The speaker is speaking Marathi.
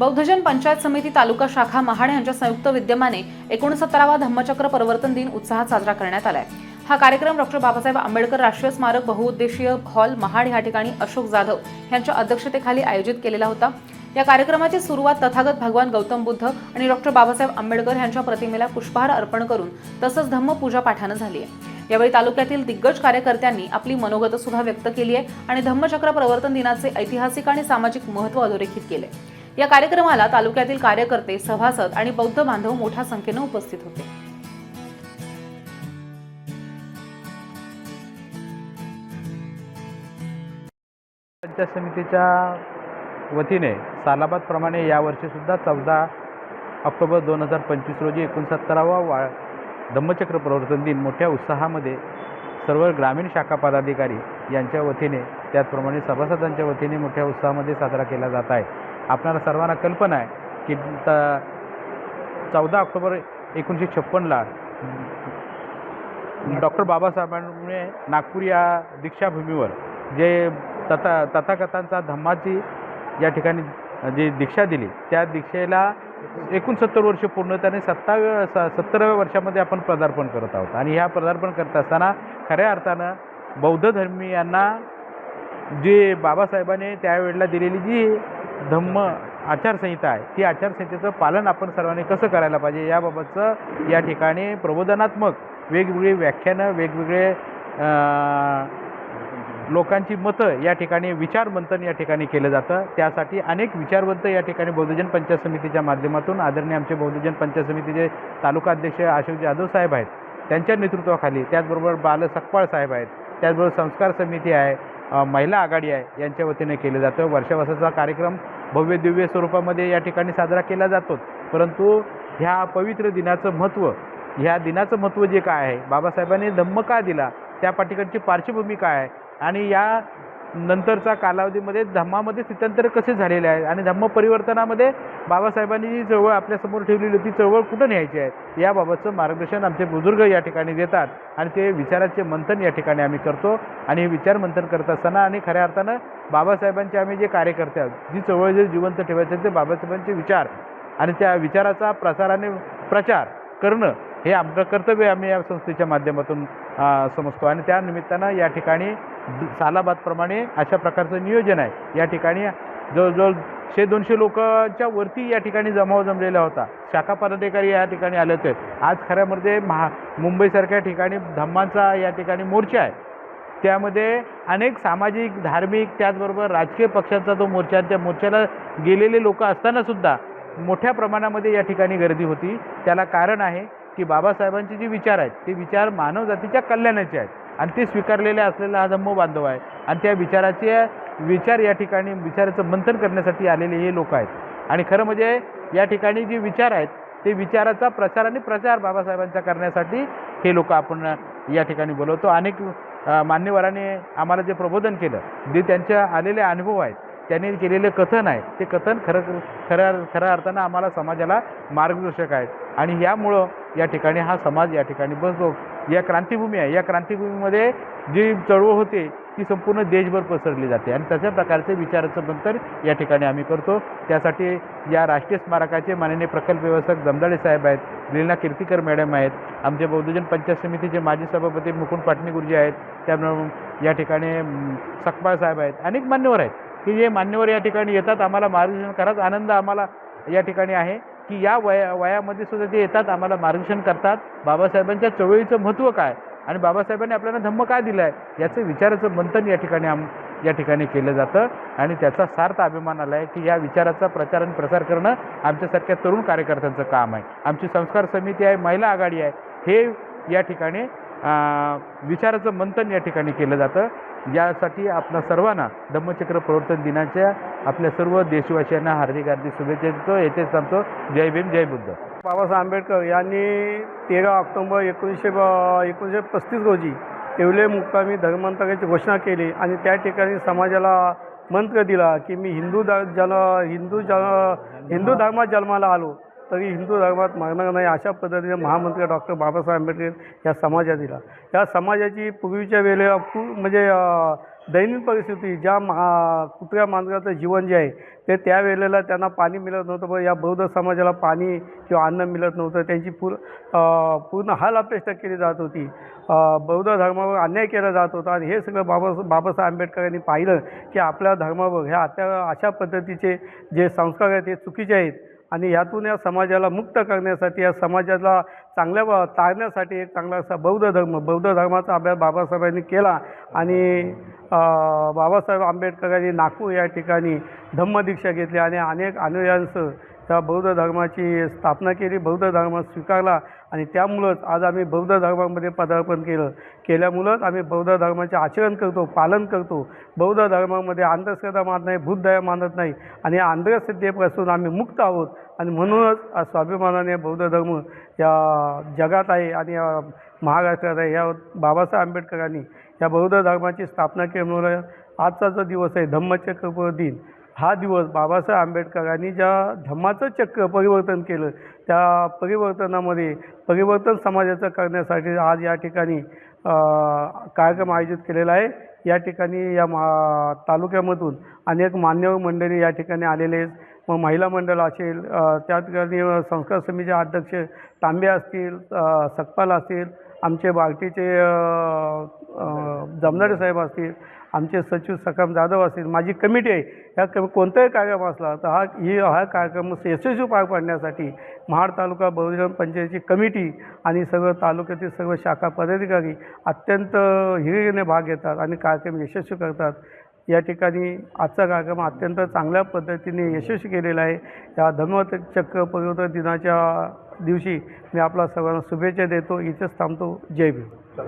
बौद्धजन पंचायत समिती तालुका शाखा महाड यांच्या संयुक्त विद्यमाने एकोणसत्तरावा धम्मचक्र प्रवर्तन दिन उत्साहात साजरा करण्यात आलाय. हा कार्यक्रम डॉक्टर बाबासाहेब आंबेडकर राष्ट्रीय स्मारक बहुउद्देशीय हॉल महाड या ठिकाणी अशोक जाधव यांच्या अध्यक्षतेखाली आयोजित केलेला होता. या कार्यक्रमाची सुरुवात तथागत भगवान गौतम बुद्ध आणि डॉक्टर बाबासाहेब आंबेडकर यांच्या प्रतिमेला पुष्पहार अर्पण करून तसंच धम्म पूजा पाठानं झाली आहे यावेळी तालुक्यातील दिग्गज कार्यकर्त्यांनी आपली मनोगत सुद्धा व्यक्त केली आहे आणि धम्मचक्र प्रवर्तन दिनाचे ऐतिहासिक आणि सामाजिक महत्त्व अधोरेखित केले या कार्यक्रमाला तालुक्यातील कार्यकर्ते सभासद आणि बौद्ध बांधव मोठ्या संख्येनं उपस्थित होते. पंचायत समितीच्या वतीने सालाबादप्रमाणे यावर्षीसुद्धा चौदा ऑक्टोबर दोन हजार पंचवीस रोजी एकोणसत्तरावा वा धम्मचक्र प्रवर्तन दिन मोठ्या उत्साहामध्ये सर्व ग्रामीण शाखा पदाधिकारी यांच्या वतीने त्याचप्रमाणे सभासदांच्या वतीने मोठ्या उत्साहामध्ये साजरा केला जात आहे. आपणाला सर्वांना कल्पना आहे की त चौदा ऑक्टोबर एकोणीसशे छप्पनला डॉक्टर बाबासाहेबांमुळे नागपूर या दीक्षाभूमीवर जे तथा तथाकथांचा धम्माची या ठिकाणी जी दीक्षा दिली त्या दीक्षेला एकोणसत्तर वर्ष पूर्ण त्याने सत्ताव्या स सत्तराव्या वर्षामध्ये आपण पदार्पण करत आहोत. आणि ह्या पदार्पण करत असताना खऱ्या अर्थानं बौद्ध धर्मीयांना जे बाबासाहेबांनी त्यावेळेला दिलेली जी धम्म आचारसंहिता आहे. ती आचारसंहितेचं पालन आपण सर्वांनी कसं करायला पाहिजे याबाबतचं या ठिकाणी प्रबोधनात्मक वेगवेगळी व्याख्यानं वेगवेगळे लोकांची मतं या ठिकाणी विचारमंथन या ठिकाणी केलं जातं. त्यासाठी अनेक विचारवंत या ठिकाणी बौद्धजन पंचायत समितीच्या माध्यमातून आदरणीय आमचे बौद्धजन पंचायत समितीचे तालुका अध्यक्ष अशोक जाधव साहेब आहेत. त्यांच्या नेतृत्वाखाली त्याचबरोबर बाल सकपाळ साहेब आहेत. त्याचबरोबर संस्कार समिती आहे. महिला आघाडी आहे यांच्या वतीने केलं जातं. वर्षावासाचा कार्यक्रम भव्य दिव्य स्वरूपामध्ये या ठिकाणी साजरा केला जातो. परंतु ह्या पवित्र दिनाचं महत्त्व ह्या दिनाचं महत्त्व जे काय आहे बाबासाहेबांनी धम्म का दिला त्या पाठीकडची पार्श्वभूमी काय आहे? आणि या नंतरचा कालावधीमध्ये धम्मामध्ये स्थित्यंतर कसे झालेले आहे आणि धम्म परिवर्तनामध्ये बाबासाहेबांनी जी चळवळ आपल्यासमोर ठेवलेली होती चळवळ कुठं न्यायची आहे? याबाबतचं मार्गदर्शन आमचे बुजुर्ग या ठिकाणी देतात आणि ते विचाराचे मंथन या ठिकाणी आम्ही करतो. आणि हे विचार मंथन करत असताना आणि खऱ्या अर्थानं बाबासाहेबांचे आम्ही जे कार्यकर्ते आहोत जी चळवळ जे जिवंत ठेवायचे ते बाबासाहेबांचे विचार आणि त्या विचाराचा प्रसार आणि प्रचार करणं हे आमचं कर्तव्य आम्ही या संस्थेच्या माध्यमातून समजतो. आणि त्या निमित्तानं या ठिकाणी सालाबादप्रमाणे अशा प्रकारचं नियोजन आहे. या ठिकाणी जवळजवळ शे दोनशे लोकांच्या वरती या ठिकाणी जमाव जमलेला होता. शाखा पदाधिकारी या ठिकाणी आले होते. आज खऱ्यामध्ये महा मुंबईसारख्या ठिकाणी धम्मांचा या ठिकाणी मोर्चा आहे. त्यामध्ये अनेक सामाजिक धार्मिक त्याचबरोबर राजकीय पक्षांचा तो मोर्चा आहे. त्या मोर्चाला गेलेले लोक असतानासुद्धा मोठ्या प्रमाणामध्ये या ठिकाणी गर्दी होती. त्याला कारण आहे की बाबासाहेबांचे जे विचार आहेत ते विचार मानवजातीच्या कल्याणाचे आहेत. आणि ते स्वीकारलेले असलेला हा धम्म बांधव आहे. आणि त्या विचाराचे विचार या ठिकाणी विचाराचं मंथन करण्यासाठी आलेले हे लोक आहेत. आणि खरं म्हणजे या ठिकाणी जे विचार आहेत ते विचाराचा प्रचार आणि प्रचार बाबासाहेबांचा करण्यासाठी हे लोक आपण या ठिकाणी बोलवतो. अनेक मान्यवरांनी आम्हाला जे प्रबोधन केलं जे त्यांच्या आलेले अनुभव आहेत त्यांनी केलेलं कथन आहे. ते कथन खरं खऱ्या खऱ्या अर्थानं आम्हाला समाजाला मार्गदर्शक आहेत. आणि यामुळं या ठिकाणी हा समाज या ठिकाणी बसतो. या क्रांतिभूमी आहे. या क्रांतिभूमीमध्ये जी चळवळ होते ती संपूर्ण देशभर पसरली जाते. आणि तशा प्रकारचे विचाराचं मंथन या ठिकाणी आम्ही करतो. त्यासाठी या राष्ट्रीय स्मारकाचे माननीय प्रकल्प व्यवस्थक जमदाडे साहेब आहेत लीना कीर्तीकर मॅडम आहेत आमचे बौद्धजन पंचायत समितीचे माजी सभापती मुकुंद पाटणी गुरुजी आहेत त्यामुळे या ठिकाणी सकपाळ साहेब आहेत अनेक मान्यवर आहेत. की जे मान्यवर या ठिकाणी येतात आम्हाला मार्गदर्शन कराच आनंद आम्हाला या ठिकाणी आहे की या वया वयामध्ये सुद्धा ते येतात आम्हाला मार्गदर्शन करतात. बाबासाहेबांच्या चळवळीचं महत्त्व काय? आणि बाबासाहेबांनी आपल्याला धम्म काय दिलं आहे याचं विचाराचं मंथन या ठिकाणी आम या ठिकाणी केलं जातं. आणि त्याचा सार्थ अभिमान आला आहे की या विचाराचा प्रचार आणि प्रसार करणं आमच्यासारख्या तरुण कार्यकर्त्यांचं काम आहे. आमची संस्कार समिती आहे महिला आघाडी आहे. हे या ठिकाणी विचाराचं मंथन या ठिकाणी केलं जातं. यासाठी आपल्या सर्वांना धम्मचक्र प्रवर्तन दिनाच्या आपल्या सर्व देशवासियांना हार्दिक हार्दिक शुभेच्छा देतो. येथेच सांगतो जय भीम जय बुद्ध. बाबासाहेब आंबेडकर यांनी तेरा ऑक्टोबर एकोणीसशे एकोणीसशे पस्तीस रोजी येवले मुक्कामी धर्मांतराची घोषणा केली आणि त्या ठिकाणी समाजाला मंत्र दिला की मी हिंदू ध जन हिंदू जन हिंदू धर्मात जन्माला आलो. तरी हिंदू धर्मात मागणार नाही अशा पद्धतीने महामंत्री डॉक्टर बाबासाहेब आंबेडकर या समाजात दिला. या समाजाची पूर्वीच्या वेळेला खूप म्हणजे दैनिक परिस्थिती ज्या मा कुत्र्या मांजराचं जीवन जे आहे ते त्यावेळेला त्यांना पाणी मिळत नव्हतं. पण या बौद्ध समाजाला पाणी किंवा अन्न मिळत नव्हतं. त्यांची पूर पूर्ण हाल अपेक्षा केली जात होती. बौद्ध धर्मावर अन्याय केला जात होता. आणि हे सगळं बाबा बाबासाहेब आंबेडकरांनी पाहिलं की आपल्या धर्मावर ह्या आता अशा पद्धतीचे जे संस्कार आहेत ते चुकीचे आहेत. आणि यातून या समाजाला मुक्त करण्यासाठी या समाजाला चांगल्या व- तारण्यासाठी एक चांगला असा बौद्ध धर्म बौद्ध धर्माचा अभ्यास बाबासाहेबांनी केला. आणि बाबासाहेब आंबेडकरांनी नागपूर या ठिकाणी धम्मदीक्षा घेतली आणि अनेक अनुयांचं त्या बौद्ध धर्माची स्थापना केली बौद्ध धर्म स्वीकारला आणि त्यामुळंच आज आम्ही बौद्ध धर्मामध्ये पदार्पण केलं. केल्यामुळंच आम्ही बौद्ध धर्माचे आचरण करतो पालन करतो. बौद्ध धर्मामध्ये अंधश्रद्धा मानत नाही भूतदया मानत नाही आणि या अंधश्रद्धेपासून आम्ही मुक्त आहोत. आणि म्हणूनच आज स्वाभिमानाने बौद्ध धर्म या जगात आहे आणि या महाराष्ट्रात आहे. या बाबासाहेब आंबेडकरांनी या बौद्ध धर्माची स्थापना केल्यामुळे आजचा जो दिवस आहे धम्मचक्र दिन हा दिवस बाबासाहेब आंबेडकरांनी ज्या धम्माचं चक्र परिवर्तन केलं त्या परिवर्तनामध्ये परिवर्तन समाजाचं करण्यासाठी आज या ठिकाणी कार्यक्रम आयोजित केलेला आहे. या ठिकाणी या मा तालुक्यामधून अनेक मान्यवर मंडळी या ठिकाणी आलेले आहेत. मग महिला मंडळ असेल त्या ठिकाणी संस्कार समितीचे अध्यक्ष तांबे असतील सकपाल असतील आमचे बार्टीचे अ, साहेब असतील आमचे सचिव सखाम जाधव असतील माझी कमिटी आहे ह्या कमी कोणताही कार्यक्रम असला तर हा ही हा कार्यक्रम यशस्वी पार पाडण्यासाठी महाड तालुका बहुजन पंचायतीची कमिटी आणि सर्व तालुक्यातील सर्व शाखा पदाधिकारी अत्यंत हिरिरीने भाग घेतात आणि कार्यक्रम यशस्वी करतात. या ठिकाणी आजचा कार्यक्रम अत्यंत चांगल्या पद्धतीने यशस्वी केलेला आहे. या धर्मचक्र परिवर्तन दिनाच्या दिवशी मी आपला सर्वांना शुभेच्छा देतो. इथेच थांबतो. जय भीम.